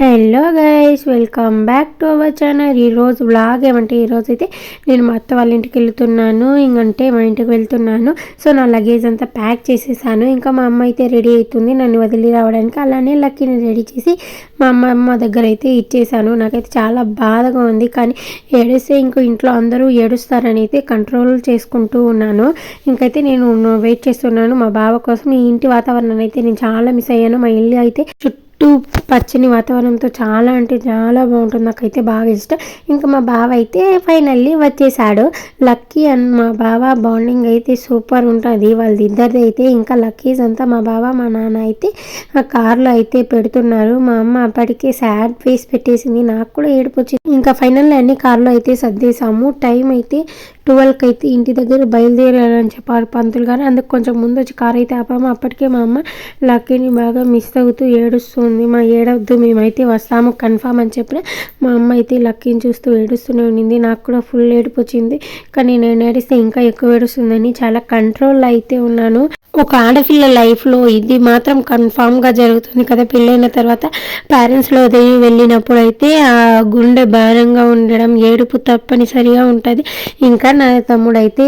Hello guys welcome back to our channel ఈరోజు blog ఏమంటే ఈరోజు అయితే నేను మా అత్త వాళ్ళ ఇంటికి వెళ్తున్నాను. ఇంకంటే మా ఇంటికి వెళ్తున్నాను. సో నా లగేజ్ అంతా ప్యాక్ చేసేసాను. ఇంకా మా అమ్మ అయితే రెడీ అవుతుంది. నన్ను వదిలి రావడానికి అలానే లక్కీని రెడీ చేసి మా అమ్మ అమ్మ దగ్గర అయితే ఇచ్చేసాను. నాకైతే చాలా బాధగా ఉంది. కానీ ఏడిస్తే ఇంకో ఇంట్లో అందరూ ఏడుస్తారని అయితే కంట్రోల్ చేసుకుంటూ ఉన్నాను. ఇంకైతే నేను వెయిట్ చేస్తున్నాను. మా బావ కోసం ఈ ఇంటి వాతావరణాన్ని అయితే నేను చాలా మిస్ అయ్యాను. మా ఇల్లు అయితే చుట్టూ చుట్టూ పచ్చని వాతావరణంతో చాలా అంటే చాలా బాగుంటుంది. నాకైతే బాగా ఇష్టం. ఇంకా మా బావ అయితే ఫైనల్లీ వచ్చేసాడు. లక్కీ అండ్ మా బావ బాండింగ్ అయితే సూపర్ ఉంటుంది. వాళ్ళది ఇద్దరిది అయితే ఇంకా లక్కీస్ అంతా మా బావ మా నాన్న అయితే ఆ కార్లో అయితే పెడుతున్నారు. మా అమ్మ అప్పటికే సాడ్ ఫేస్ పెట్టేసింది. నాకు కూడా ఏడుపు వచ్చింది. ఇంకా ఫైనల్లీ అన్ని కార్లో అయితే సర్దేశాము. టైం అయితే ట్వెల్వ్కి అయితే ఇంటి దగ్గర బయలుదేరారని చెప్పారు పంతులు గారు. అందుకు కొంచెం ముందు వచ్చి కార్ అయితే ఆపాము. అప్పటికే మా అమ్మ లక్కీని బాగా మిస్ అవుతూ ఏడుస్తుంది. మా ఏడవద్దు మేమైతే వస్తాము కన్ఫామ్ అని చెప్పిన మా అమ్మ అయితే లక్కీని చూస్తూ ఏడుస్తూనే ఉండింది. నాకు కూడా ఫుల్ ఏడుపు వచ్చింది కానీ నేను ఏడిస్తే ఇంకా ఎక్కువ ఏడుస్తుందని చాలా కంట్రోల్ అయితే ఉన్నాను. ఒక ఆడపిల్ల లైఫ్లో ఇది మాత్రం కన్ఫామ్గా జరుగుతుంది కదా. పెళ్ళైన తర్వాత పేరెంట్స్లో వదిలి వెళ్ళినప్పుడు అయితే ఆ గుండె భారంగా ఉండడం ఏడుపు తప్పనిసరిగా ఉంటుంది. ఇంకా నా తమ్ముడు అయితే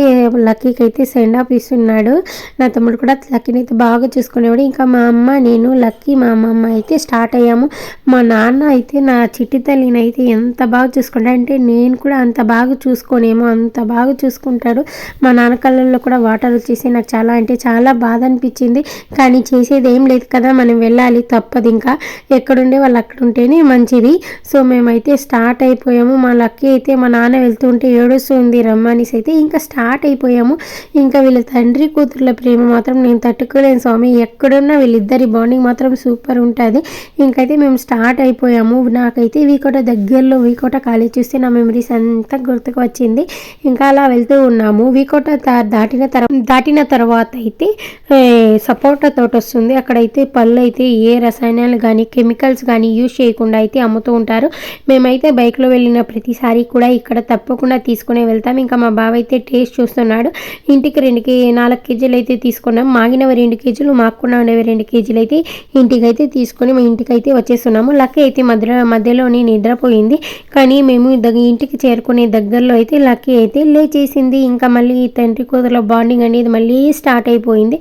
లక్కీకి అయితే సెండ్ ఆఫ్ ఇస్తున్నాడు. నా తమ్ముడు కూడా లక్కీని అయితే బాగా చూసుకునేవాడు. ఇంకా మా అమ్మ నేను లక్కీ మా అమ్మమ్మ అయితే స్టార్ట్ అయ్యాము. మా నాన్న అయితే నా చిట్టి తల్లిని అయితే ఎంత బాగా చూసుకుంటాడు అంటే నేను కూడా అంత బాగా చూసుకోనేమో అంత బాగా చూసుకుంటాడు. మా నాన్న కళ్ళల్లో కూడా వాటర్ వచ్చేసి నాకు చాలా అంటే చాలా బాధ అనిపించింది. కానీ చేసేది ఏం లేదు కదా మనం వెళ్ళాలి తప్పదు ఇంకా. ఎక్కడుండే వాళ్ళు అక్కడ ఉంటేనే మంచిది. సో మేమైతే స్టార్ట్ అయిపోయాము. మా లక్కీ అయితే మా నాన్న వెళ్తుంటే ఏడుస్తుంది అనేసి అయితే ఇంకా స్టార్ట్ అయిపోయాము. ఇంకా వీళ్ళ తండ్రి కూతుర్ల ప్రేమ మాత్రం నేను తట్టుకోలేను స్వామి. ఎక్కడున్నా వీళ్ళిద్దరి బాండింగ్ మాత్రం సూపర్ ఉంటుంది. ఇంకైతే మేము స్టార్ట్ అయిపోయాము. నాకైతే వీకోట దగ్గరలో వీకోట కాలేజ్ చూస్తే నా మెమరీస్ అంతా గుర్తుకు వచ్చింది. ఇంకా అలా వెళ్తూ ఉన్నాము. వీకోట దాటిన తర్వాత దాటిన తర్వాత అయితే సపోటా తోట వస్తుంది. అక్కడైతే పళ్ళు అయితే ఏ రసాయనాలు కానీ కెమికల్స్ కానీ యూజ్ చేయకుండా అయితే అమ్ముతూ ఉంటారు. మేమైతే బైక్లో వెళ్ళిన ప్రతిసారి కూడా ఇక్కడ తప్పకుండా తీసుకునే వెళ్తాం. ఇంకా మా బావ అయితే టేస్ట్ చూస్తున్నాడు. ఇంటికి రెండు కే నాలుగు కేజీలు అయితే తీసుకున్నాం. మాగినవి రెండు కేజీలు మాకున్నవి రెండు కేజీలు అయితే ఇంటికి అయితే తీసుకొని మా ఇంటికి అయితే వచ్చేస్తున్నాము. లక్కీ అయితే మధ్య మధ్యలోనే నిద్రపోయింది. కానీ మేము ఇంటికి చేరుకునే దగ్గరలో అయితే లక్కీ అయితే లేచేసింది. ఇంకా మళ్ళీ తండ్రి కూతురుల బాండింగ్ అనేది మళ్ళీ స్టార్ట్ అయిపోయింది.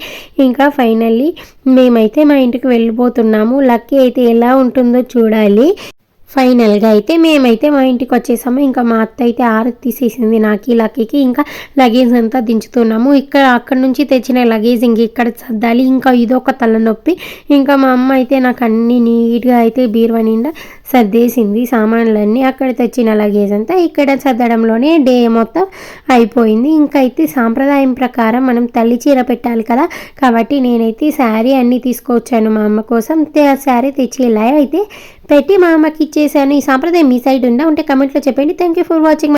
ఇంకా ఫైనల్లీ మేమైతే మా ఇంటికి వెళ్ళిపోతున్నాము. లక్కీ అయితే ఎలా ఉంటుందో చూడాలి. ఫైనల్గా అయితే మేమైతే మా ఇంటికి వచ్చేసాము. ఇంకా మా అత్త అయితే ఆరతి తీసేసింది నాకు లక్కీకి. ఇంకా లగేజ్ అంతా దించుతున్నాము. ఇక్కడ అక్కడ నుంచి తెచ్చిన లగేజ్ ఇంక ఇక్కడ సర్దాలి. ఇంకా ఇదొక తలనొప్పి. ఇంకా మా అమ్మ అయితే నాకు అన్ని నీట్గా అయితే బీరువా నిండా సర్దేసింది సామాన్లన్నీ అక్కడ తెచ్చిన లగేజ్ అంతా ఇక్కడ సర్దడంలోనే డే మొత్తం అయిపోయింది. ఇంకా అయితే సాంప్రదాయం ప్రకారం మనం తల్లి చీర పెట్టాలి కదా. కాబట్టి నేనైతే శారీ అన్నీ తీసుకొచ్చాను మా అమ్మ కోసం. శారీ తెచ్చి ఇలా అయితే పెట్టి మా అమ్మకి ఇచ్చేసాను. ఈ సాంప్రదాయం మీ సైడ్ ఉందా? ఉంటే కమెంట్లో చెప్పండి. Thank you for watching